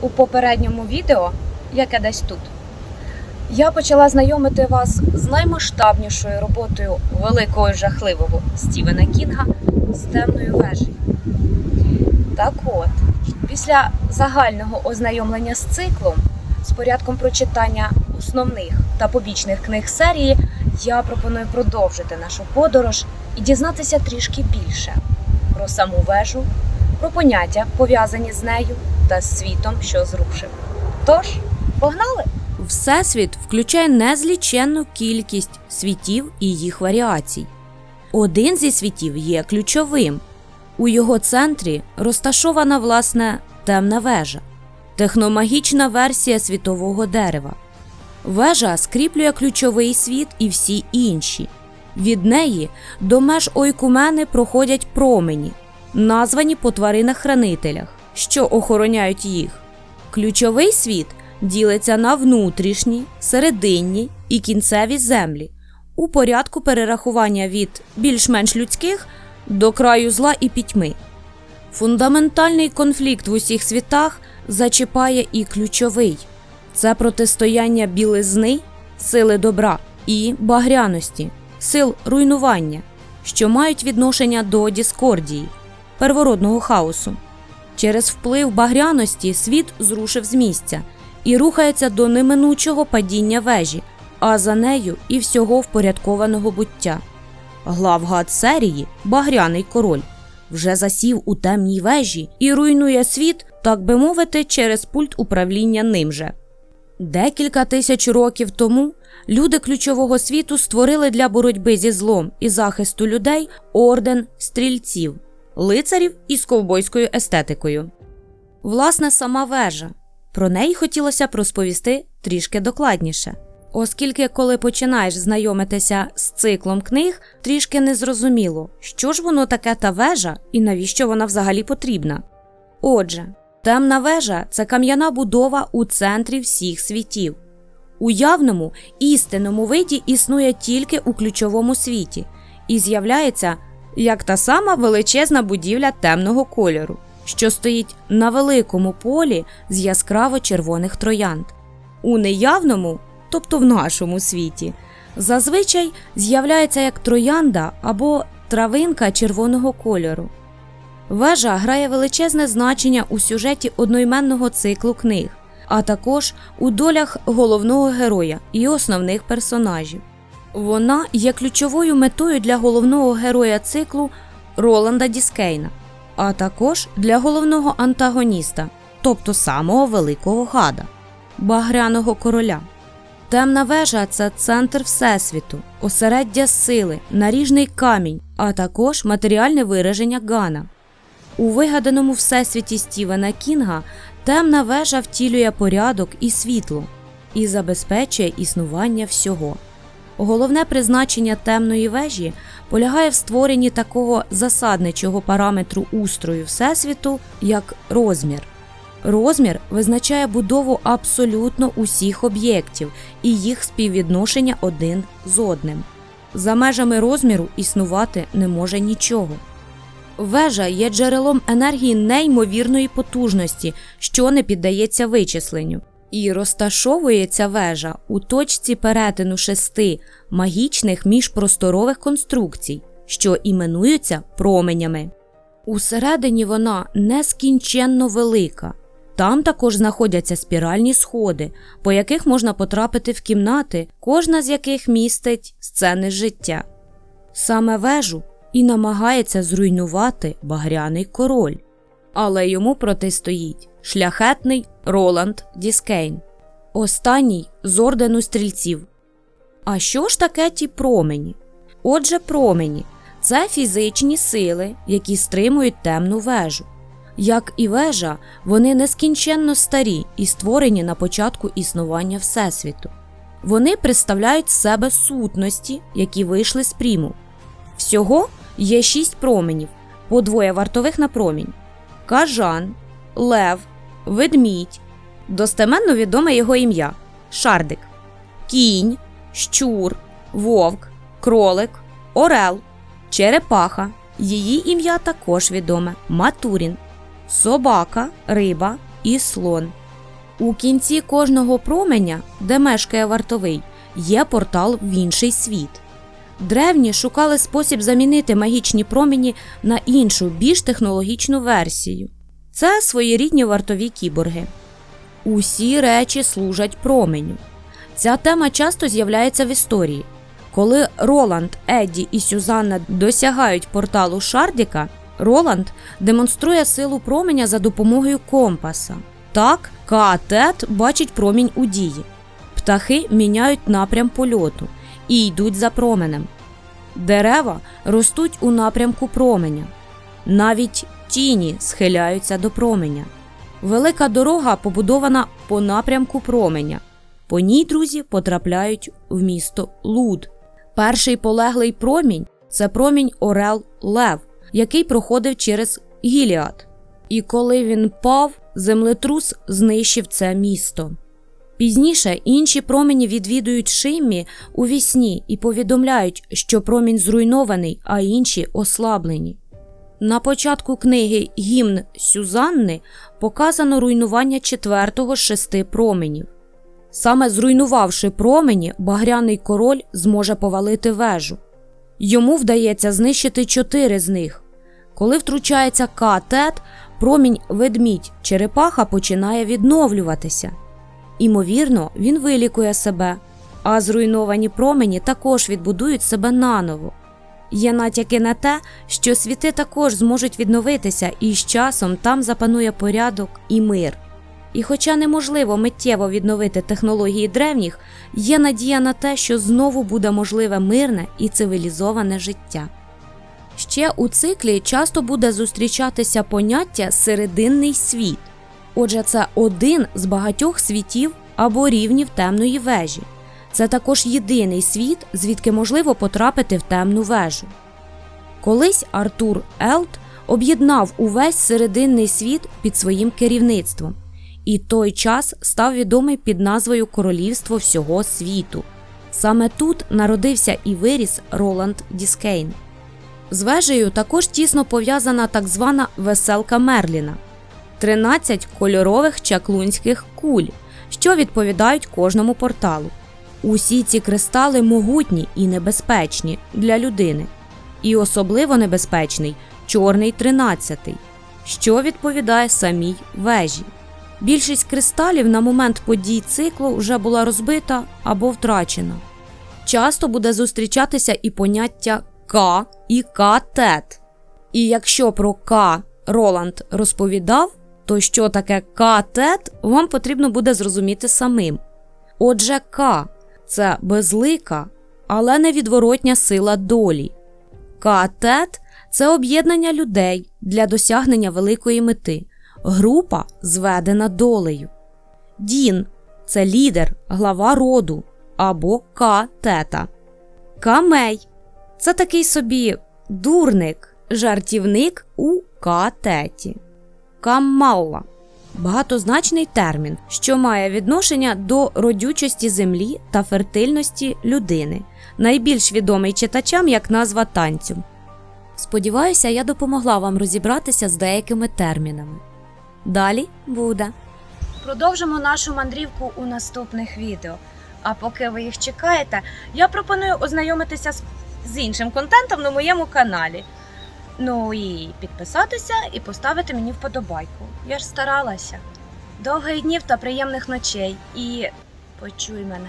У попередньому відео, яке десь тут, я почала знайомити вас з наймасштабнішою роботою великого жахливого Стівена Кінга з темною вежею. Так от, після загального ознайомлення з циклом, з порядком прочитання основних та побічних книг серії, я пропоную продовжити нашу подорож і дізнатися трішки більше про саму вежу, про поняття, пов'язані з нею та світом, що зрушив. Тож, погнали! Всесвіт включає незліченну кількість світів і їх варіацій. Один зі світів є ключовим. У його центрі розташована власне темна вежа, техномагічна версія світового дерева. Вежа скріплює ключовий світ і всі інші. Від неї до меж ойкумени проходять промені, названі по тваринах-хранителях, що охороняють їх. Ключовий світ ділиться на внутрішні, серединні і кінцеві землі у порядку перерахування від більш-менш людських до краю зла і пітьми. Фундаментальний конфлікт в усіх світах зачіпає і ключовий це протистояння білизни, сили добра і багряності, сил руйнування, що мають відношення до дискордії, первородного хаосу. Через вплив багряності світ зрушив з місця і рухається до неминучого падіння вежі, а за нею і всього впорядкованого буття. Главгад серії Багряний король вже засів у темній вежі і руйнує світ, так би мовити, через пульт управління ним же. Декілька тисяч років тому люди ключового світу створили для боротьби зі злом і захисту людей орден стрільців, лицарів із ковбойською естетикою. Власне, сама вежа. Про неї хотілося б розповісти трішки докладніше. Оскільки, коли починаєш знайомитися з циклом книг, трішки незрозуміло, що ж воно таке та вежа і навіщо вона взагалі потрібна. Отже, темна вежа це кам'яна будова у центрі всіх світів. У явному істинному виді існує тільки у ключовому світі і з'являється як та сама величезна будівля темного кольору, що стоїть на великому полі з яскраво червоних троянд. У неявному, тобто в нашому світі, зазвичай з'являється як троянда або травинка червоного кольору. Вежа грає величезне значення у сюжеті одноіменного циклу книг, а також у долях головного героя і основних персонажів. Вона є ключовою метою для головного героя циклу Роланда Діскейна, а також для головного антагоніста, тобто самого великого гада Багряного короля. Темна вежа це центр Всесвіту, осереддя сили, наріжний камінь, а також матеріальне вираження Гана. У вигаданому всесвіті Стівена Кінга темна вежа втілює порядок і світло і забезпечує існування всього. Головне призначення темної вежі полягає в створенні такого засадничого параметру устрою Всесвіту, як розмір. Розмір визначає будову абсолютно усіх об'єктів і їх співвідношення один з одним. За межами розміру існувати не може нічого. Вежа є джерелом енергії неймовірної потужності, що не піддається вичисленню. І розташовується вежа у точці перетину шести магічних міжпросторових конструкцій, що іменуються променями. Усередині вона нескінченно велика. Там також знаходяться спіральні сходи, по яких можна потрапити в кімнати, кожна з яких містить сцени життя. Саме вежу і намагається зруйнувати багряний король, але йому протистоїть шляхетний Роланд Діскейн, останній з ордену стрільців. А що ж таке ті промені? Отже, промені це фізичні сили, які стримують темну вежу. Як і вежа, вони нескінченно старі і створені на початку існування Всесвіту. Вони представляють з себе сутності, які вийшли з пріму. Всього є шість променів, по двоє вартових на промінь: кажан, лев, ведмідь, достеменно відоме його ім'я Шардик, кінь, щур, вовк, кролик, орел, черепаха. Її ім'я також відоме Матурін, собака, риба і слон. У кінці кожного променя, де мешкає вартовий, є портал в інший світ. Древні шукали спосіб замінити магічні промені на іншу, більш технологічну версію. Це своєрідні вартові кіборги. Усі речі служать променю. Ця тема часто з'являється в історії. Коли Роланд, Едді і Сюзанна досягають порталу Шардіка, Роланд демонструє силу променя за допомогою компаса. Так, Каатет бачить промінь у дії. Птахи міняють напрям польоту і йдуть за променем. Дерева ростуть у напрямку променя. Навіть тіні схиляються до променя. Велика дорога побудована по напрямку променя. По ній друзі потрапляють в місто Луд. Перший полеглий промінь це промінь Орел Лев, який проходив через Гіліад. І коли він пав, землетрус знищив це місто. Пізніше інші промені відвідують Шиммі у вісні і повідомляють, що промінь зруйнований, а інші ослаблені. На початку книги Гімн Сюзанни показано руйнування четвертого з шести променів. Саме зруйнувавши промені, багряний король зможе повалити вежу. Йому вдається знищити чотири з них. Коли втручається катет, промінь ведмідь черепаха починає відновлюватися. Імовірно, він вилікує себе, а зруйновані промені також відбудують себе наново. Є натяки на те, що світи також зможуть відновитися, і з часом там запанує порядок і мир. І хоча неможливо миттєво відновити технології древніх, є надія на те, що знову буде можливе мирне і цивілізоване життя. Ще у циклі часто буде зустрічатися поняття серединний світ. Отже, це один з багатьох світів або рівнів темної вежі. Це також єдиний світ, звідки можливо потрапити в темну вежу. Колись Артур Елт об'єднав увесь серединний світ під своїм керівництвом, і той час став відомий під назвою Королівство всього світу. Саме тут народився і виріс Роланд Діскейн. З вежею також тісно пов'язана так звана веселка Мерліна 13 кольорових чаклунських куль, що відповідають кожному порталу. Усі ці кристали могутні і небезпечні для людини, і особливо небезпечний чорний тринадцятий, що відповідає самій вежі. Більшість кристалів на момент подій циклу вже була розбита або втрачена. Часто буде зустрічатися і поняття К і К-тет. І якщо про К Роланд розповідав, то що таке К-тет, вам потрібно буде зрозуміти самим. Отже, К це безлика, але невідворотня сила долі. Катет це об'єднання людей для досягнення великої мети, група зведена долею. Дін це лідер, глава роду або катета. Камей це такий собі дурник, жартівник у катеті. Каммалла багатозначний термін, що має відношення до родючості землі та фертильності людини, найбільш відомий читачам як назва танцю. Сподіваюся, я допомогла вам розібратися з деякими термінами. Далі буде. Продовжимо нашу мандрівку у наступних відео. А поки ви їх чекаєте, я пропоную ознайомитися з, іншим контентом на моєму каналі. Ну і підписатися і поставити мені вподобайку. Я ж старалася. Довгих днів та приємних ночей і почуй мене.